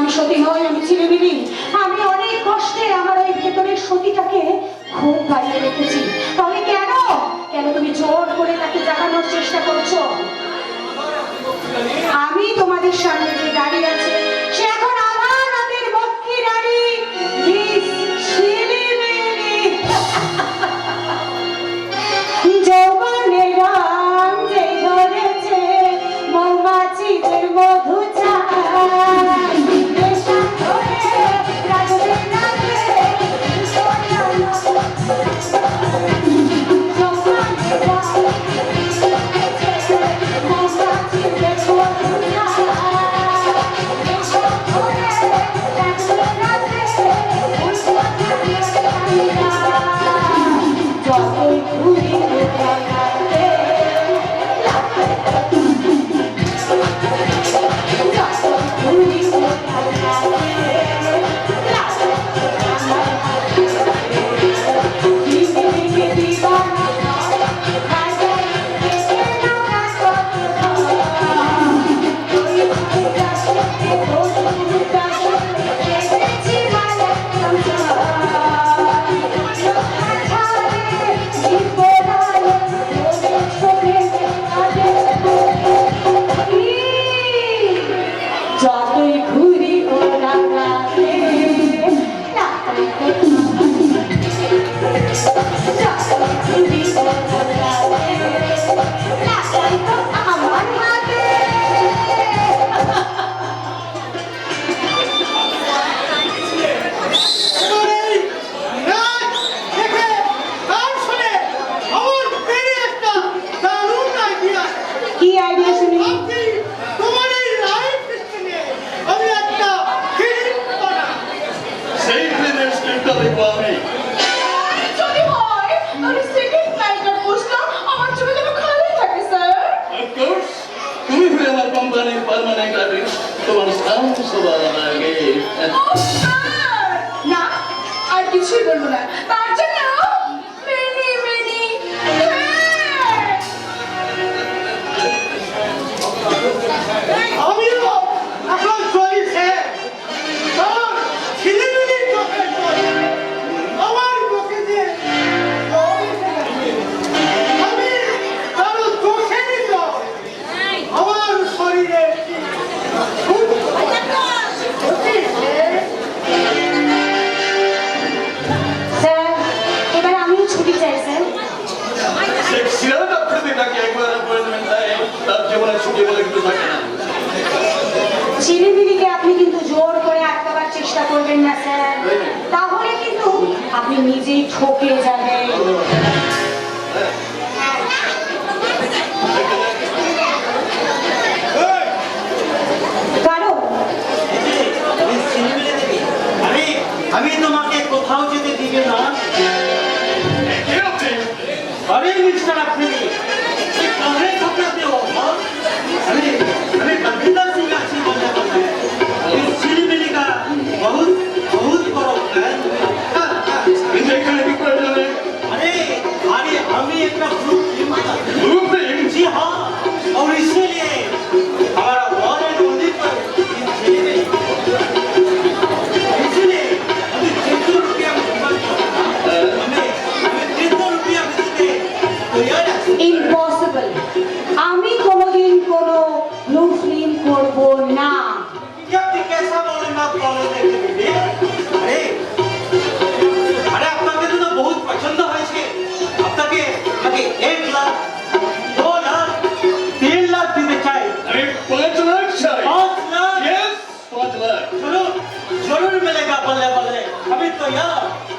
আমি সতী নই, আমি চিরবিনী আমি অনেক কষ্টে আমার এই ভেতরের সতীটাকে খুব পাইয়ে রেখেছি। তবে কেন? কেন তুমি জোর করে তাকে জাগানোর চেষ্টা করছ? আমি তোমাদের সামনে যে দাঁড়িয়ে আছে। তোমার শান্ত সবার আগে না আর কিছুই বলব না বলে আপনি কিন্তু জোর করে আটকাবার চেষ্টা করবেন না স্যার। তাহলে কিন্তু আপনি নিজেই ঠকে যাবেন। আমি তোমাকে কোথাও যেতে দিবে না। আরে মিস্টার আপনি अभी अभी बलविंदर सिंह अच्छी बोलने वाले हैं इस श्रीमिली का बहुत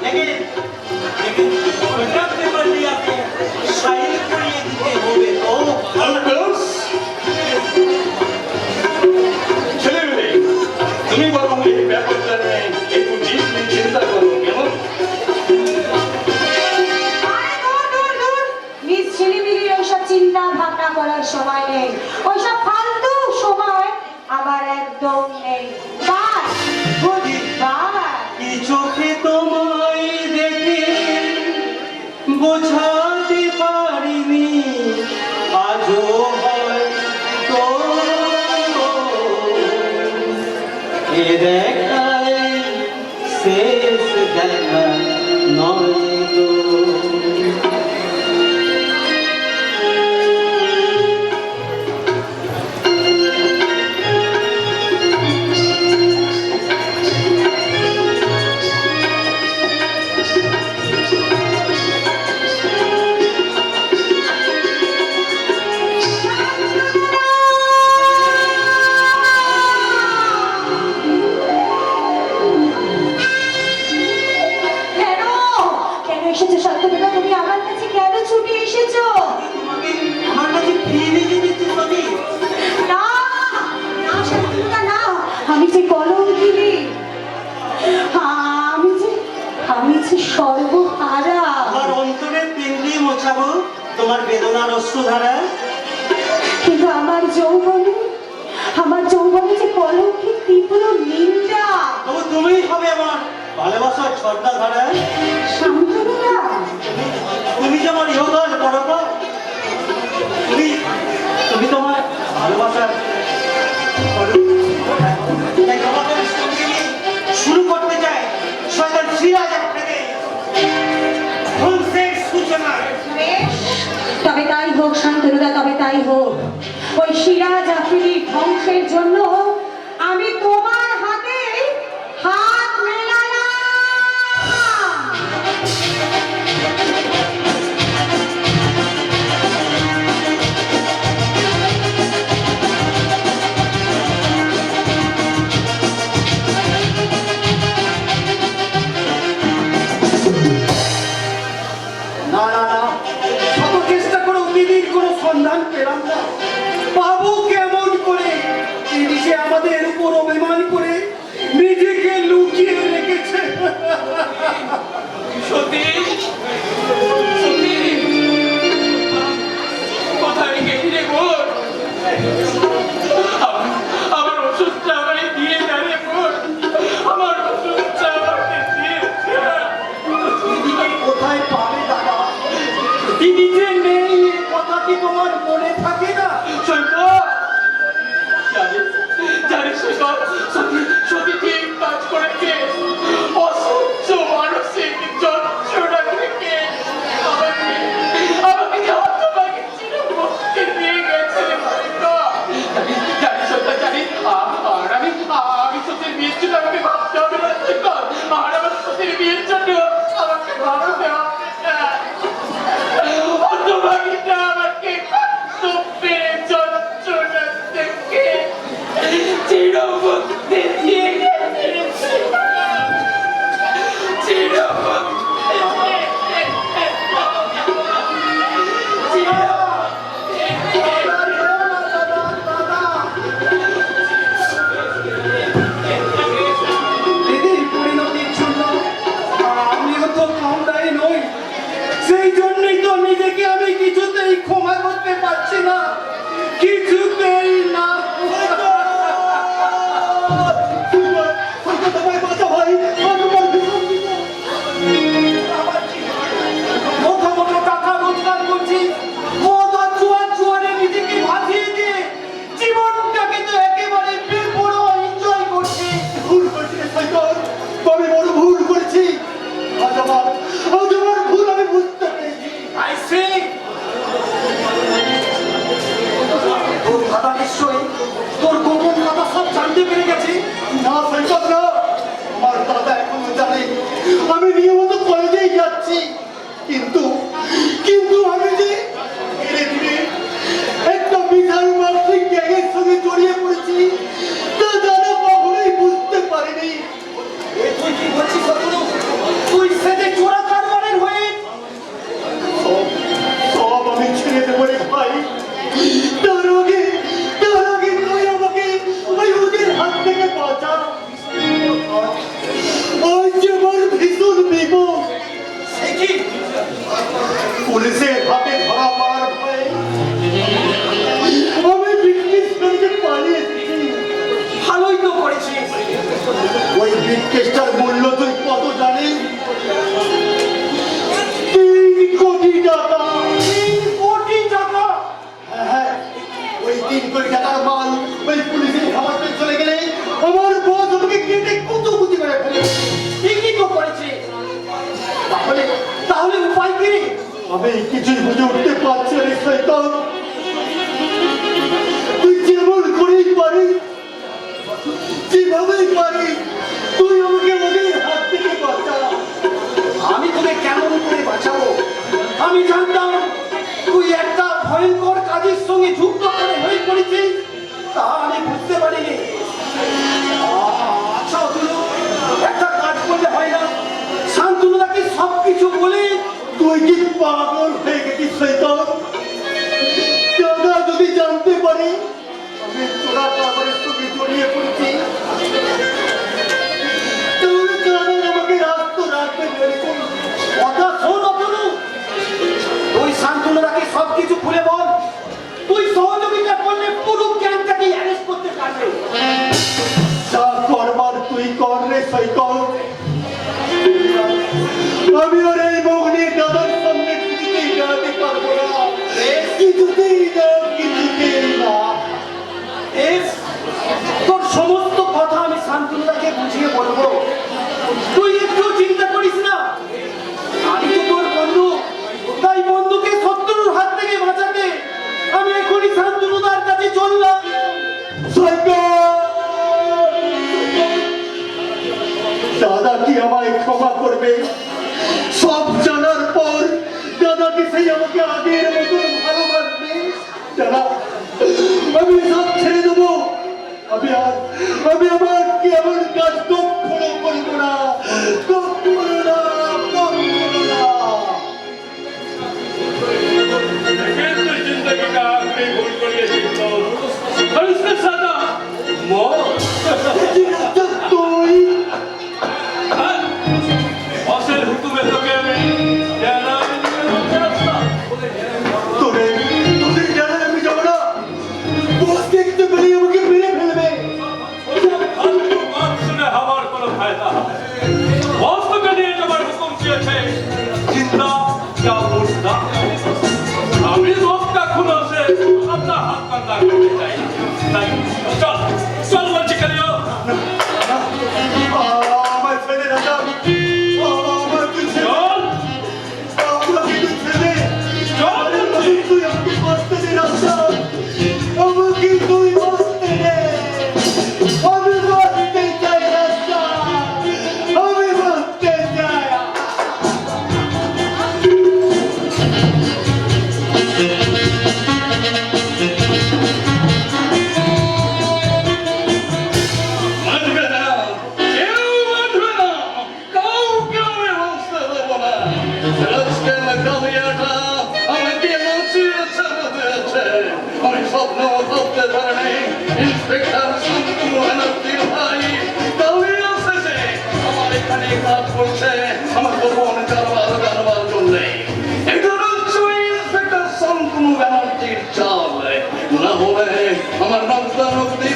लेकिन लेकिन प्रोडक्ट में आपके शायद এ দেখায় শেষ দেখা নয় তো। তোমার বেদনার ধারা কিন্তু আমার যৌবনে আমার যৌবনে যে কলঙ্কিত তীব্র নিন্দা। তবু তুমিই হবে আমার ভালোবাসার ছর্ণা ধারা তুমি যে আমার ইহকাল পরপর তুমি তুমি তোমার ভালোবাসার শুরু করতে চাই। শয়তান সিরাজ সিরাজ আফ্রিদি ধ্বংসের জন্য আমি তোর আমি কিছুই বুঝে উঠতে পারছি না শৈতান তুই যেমন করেই পারি যেভাবেই পারি তুই আমাকে ওদের হাত থেকে বাঁচা। আমি তোকে কেমন করে বাঁচাবো? আমি জানতাম তুই একটা ভয়ঙ্কর কাজের সঙ্গে যুক্ত করে হয়ে পড়েছিস, তা আমি বুঝতে পারিনি। আচ্ছা একটা কাজ করলে হয় না। শান্তনুদাকে সবকিছু বলে তুই কি পাগল হয়ে গেছিস শৈতান দাদা যদি জানতে পারি আমি তোরা কাপড়ের সঙ্গে জড়িয়ে পড়েছি। করবার তুই কর রে সৈকত আমি আরে কিছুতেই না সমস্ত কথা আমি শান্তুল্লাহকে বুঝিয়ে বলব। Onlardan tutan yok değil.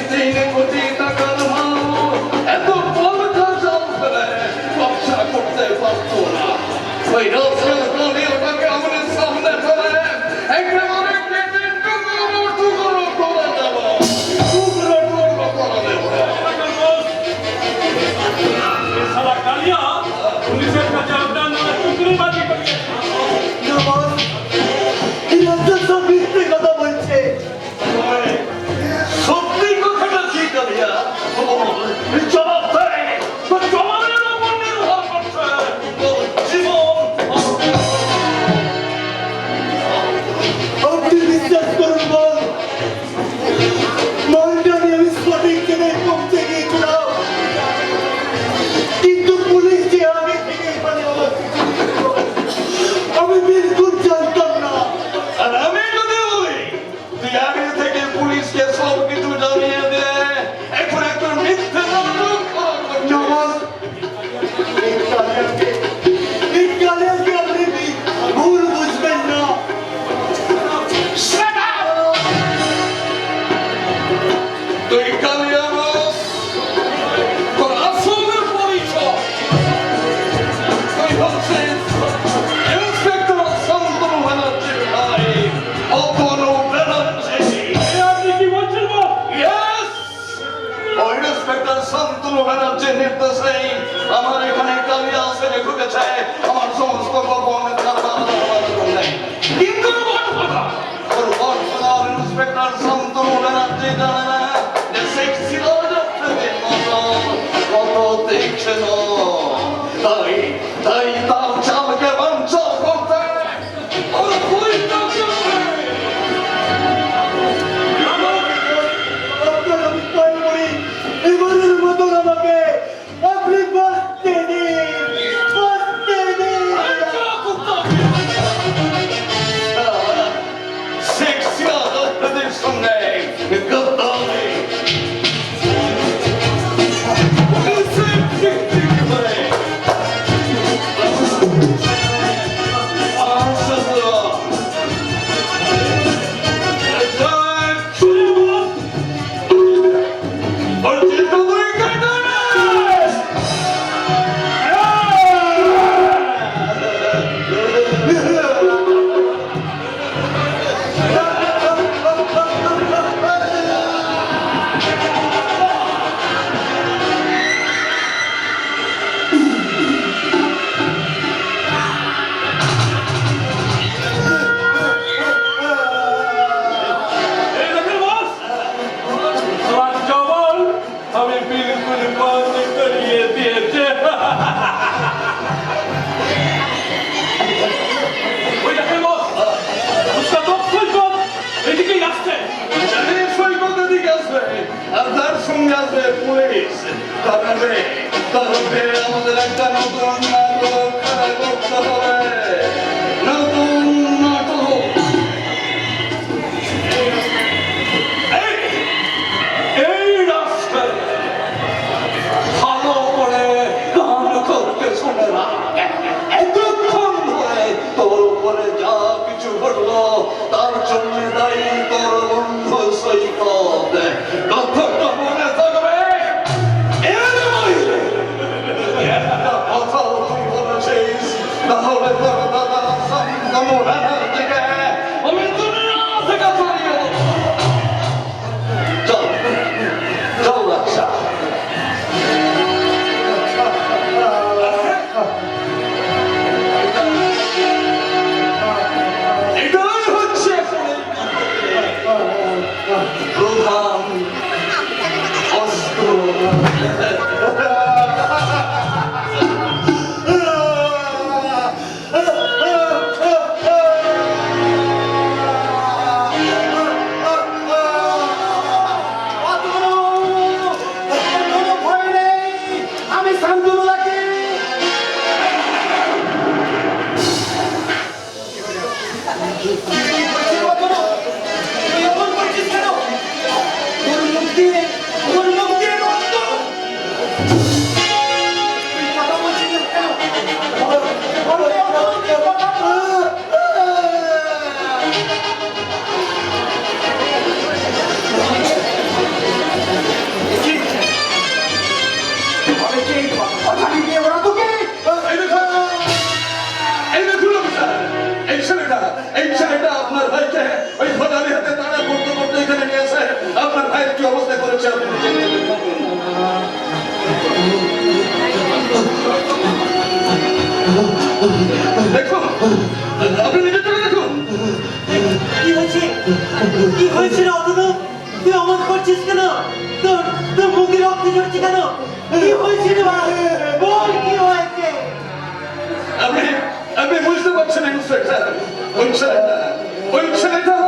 我真的我真的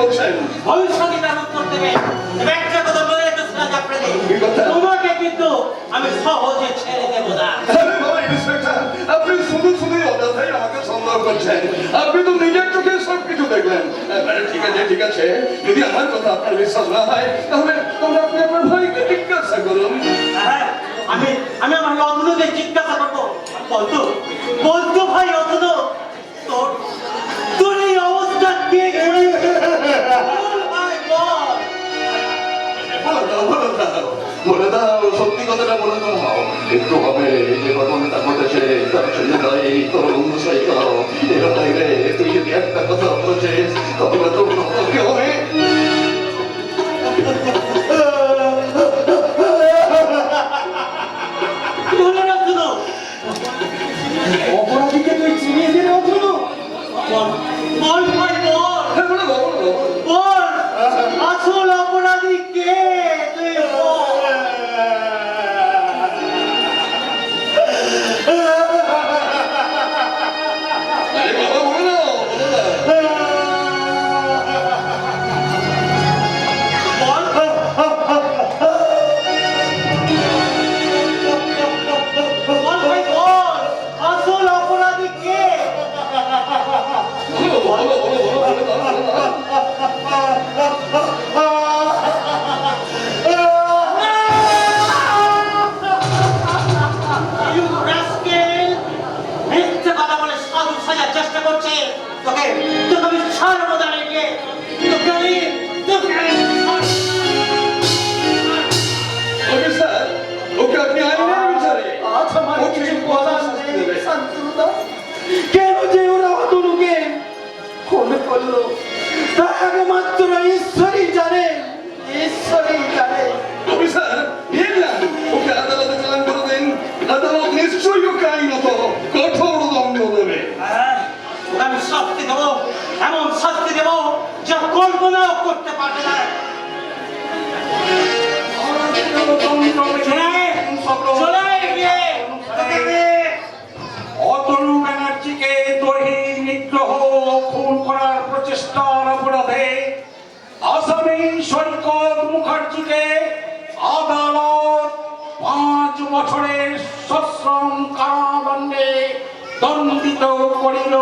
বলছেন। ভবিষ্যতে তোমাকে কিন্তু আমি সহজে ছেড়ে দেব না। আপনি তো নিজের চোখে সব কিছু দেখলেন ঠিক আছে ঠিক আছে। যদি আমার কথা আপনার বিশ্বাস না হয় তাহলে তোমরা আপনি আপনার ভাইকে জিজ্ঞাসা করুন। হ্যাঁ, আমি আমি আমার অধুনকে জিজ্ঞাসা করব। বলতো বলতো ভাই অধুন তোর তোর এই অবস্থা কে? বলে দাও সত্যি কথাটা বলে দাও একটু হবে যে ঘটনাটা ঘটেছে তার ছেলে নয় তোর অন্য সাইকেল এরা রে তুই যদি একটা কথা বলেছিস তবে তোর হবে কেন যে ওরা অতনুকে খুন করল তা একমাত্র ঈশ্বরই জানে। ঈশ্বরই জানে। অফিসার ওকে আদালতে চালান করে দিন। আদালত নিশ্চয়ই ওকে আইনত কঠোর দণ্ড দেবে। হ্যাঁ, আমি শাস্তি দেবো এমন শাস্তি দেবো যা কল্পনাও করতে পারবে না। করিল